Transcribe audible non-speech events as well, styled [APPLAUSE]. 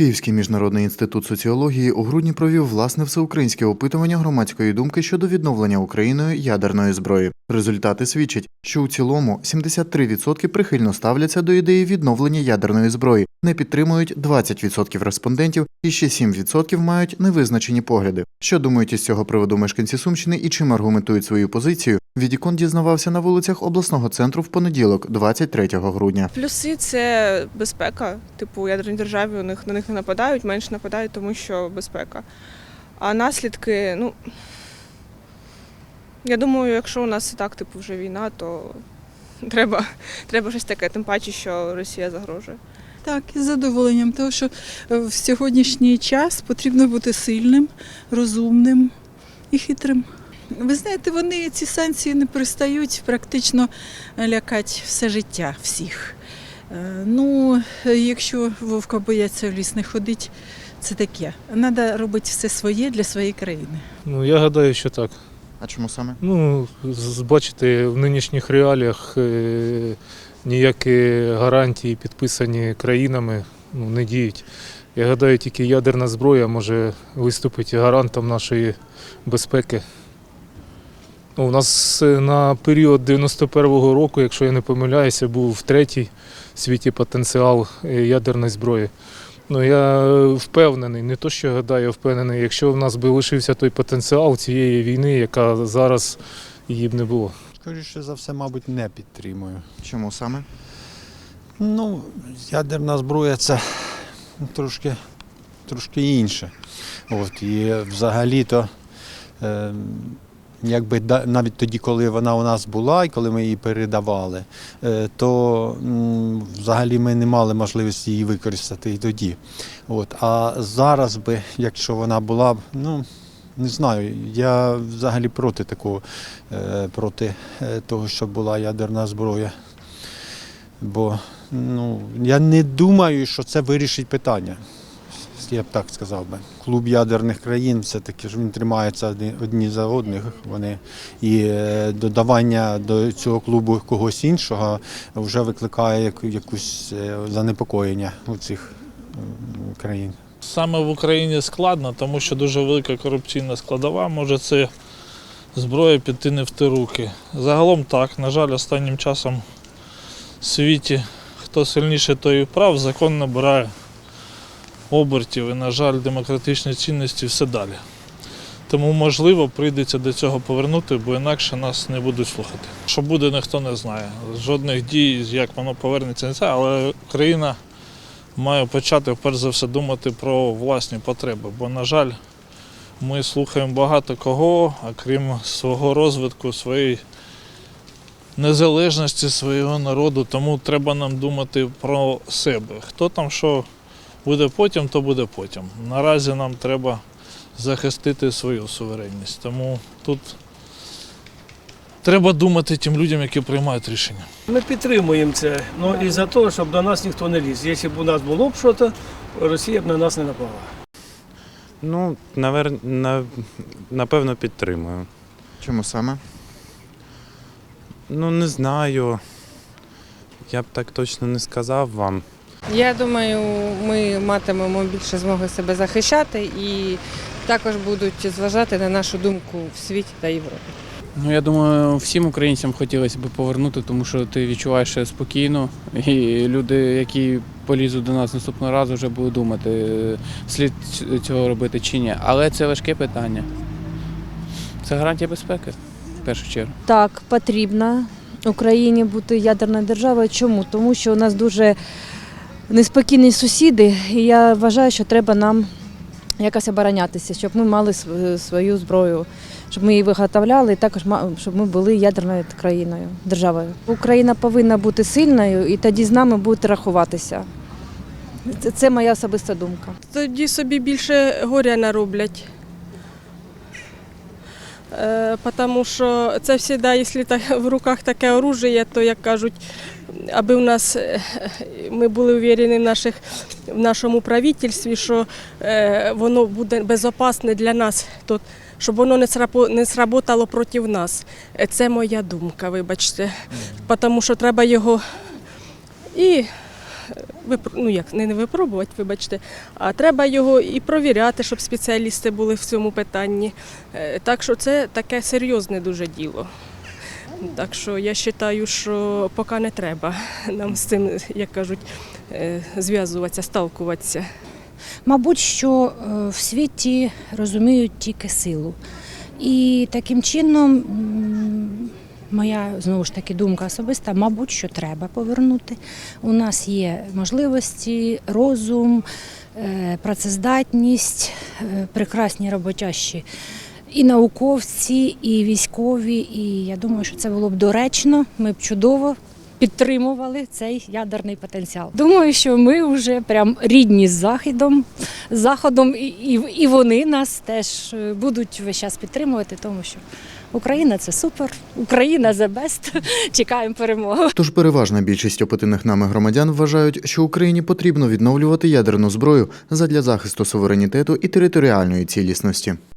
Київський міжнародний інститут соціології у грудні провів власне всеукраїнське опитування громадської думки щодо відновлення Україною ядерної зброї. Результати свідчать, що у цілому 73% прихильно ставляться до ідеї відновлення ядерної зброї, не підтримують 20% респондентів і ще 7% мають невизначені погляди. Що думають із цього приводу мешканці Сумщини і чим аргументують свою позицію? Відікон дізнавався на вулицях обласного центру в понеділок, 23 грудня. Плюси це безпека. Типу, ядерні держави у них на них не нападають, менше нападають, тому що безпека. А наслідки, ну я думаю, якщо у нас і так типу вже війна, то [LAUGHS] треба, треба щось таке, тим паче, що Росія загрожує. Так, із задоволенням, тому що е, в сьогоднішній час потрібно бути сильним, розумним і хитрим. Ви знаєте, вони ці санкції не перестають практично лякати все життя всіх. Е, Ну, е, якщо вовка бояться в ліс не ходить, це таке. Треба робити все своє для своєї країни. Ну, я гадаю, що так. А чому саме? Ну, бачите, в нинішніх реаліях е, ніякі гарантії, підписані країнами, ну, не діють. Я гадаю, тільки ядерна зброя може виступити гарантом нашої безпеки. Ну, У нас е, на період 91-го року, якщо я не помиляюся, був третій в світі потенціал е, ядерної зброї. Ну, я е, впевнений, не то що гадаю, я впевнений, якщо в нас би лишився той потенціал цієї війни, яка зараз її б не було. Скоріше за все, мабуть, не підтримую. Чому саме? Ну, ядерна зброя це трошки, трошки інше. От, і взагалі-то, е, якби навіть тоді, коли вона у нас була і коли ми її передавали, е, то взагалі ми не мали можливості її використати і тоді. От, а зараз би, якщо вона була ну. Не знаю, я взагалі проти такого, е, проти е, того, щоб була ядерна зброя. Бо ну, я не думаю, що це вирішить питання. Я б так сказав би. Клуб ядерних країн все-таки ж він тримається одні, за одних. Вони і е, додавання до цього клубу когось іншого вже викликає яку- якусь е, занепокоєння у цих країн. Саме в Україні складно, тому що дуже велика корупційна складова. Може це зброя піти не в ті руки. Загалом так, на жаль, останнім часом в світі хто сильніше, той і прав, закон набирає обертів і, на жаль, демократичні цінності все далі. Тому, можливо, прийдеться до цього повернути, бо інакше нас не будуть слухати. Що буде, ніхто не знає. Жодних дій, як воно повернеться, не знаю, але Україна має почати перш за все думати про власні потреби. Бо, на жаль, ми слухаємо багато кого, а крім свого розвитку, своєї незалежності свого народу, тому треба нам думати про себе. Хто там що буде потім, то буде потім. Наразі нам треба захистити свою суверенність. Тому тут треба думати тим людям, які приймають рішення. Ми підтримуємо це. Ну і за те, щоб до нас ніхто не ліз. Якщо б у нас було б щось, Росія б на нас не напала. Ну, навер... на... напевно, підтримую. Чому саме? Ну, не знаю. Я б так точно не сказав вам. Я думаю, ми матимемо більше змоги себе захищати і також будуть зважати на нашу думку в світі та Європі. Ну, я думаю, всім українцям хотілося б повернути, тому що ти відчуваєш спокійно, і люди, які полізуть до нас наступного разу, вже будуть думати, слід цього робити чи ні. Але це важке питання. Це гарантія безпеки, в першу чергу. Так, потрібно Україні бути ядерною державою. Чому? Тому що у нас дуже неспокійні сусіди, і я вважаю, що треба нам якось оборонятися, щоб ми мали свою зброю, щоб ми її виготовляли, і також щоб ми були ядерною країною, державою. Україна повинна бути сильною, і тоді з нами будуть рахуватися. Це, моя особиста думка. Тоді собі більше горя нароблять. Е, Тому що це завжди, якщо в руках таке оружие, то як кажуть, аби у нас е, ми були уверені в, наших, в нашому правительстві, що е, воно буде безпечне для нас, то, щоб воно не не сработало проти нас. Е, Це моя думка, вибачте. Тому що треба його і ну як не, випробувати, вибачте, а треба його і провіряти, щоб спеціалісти були в цьому питанні. Так що це таке серйозне дуже діло. Так що я вважаю, що поки не треба нам з цим, як кажуть, е, зв'язуватися, сталкуватися. Мабуть, що е, в світі розуміють тільки силу. І таким чином, моя знову ж таки думка особиста, мабуть, що треба повернути. У нас є можливості, розум, е, працездатність, прекрасні роботящі і науковці, і військові. І я думаю, що це було б доречно. Ми б чудово підтримували цей ядерний потенціал. Думаю, що ми вже прям рідні з західом, заходом, і, і, і вони нас теж е, будуть весь час підтримувати, тому що Україна це супер, Україна the best. [LAUGHS] Чекаємо перемоги. Тож переважна більшість опитаних нами громадян вважають, що Україні потрібно відновлювати ядерну зброю задля захисту суверенітету і територіальної цілісності.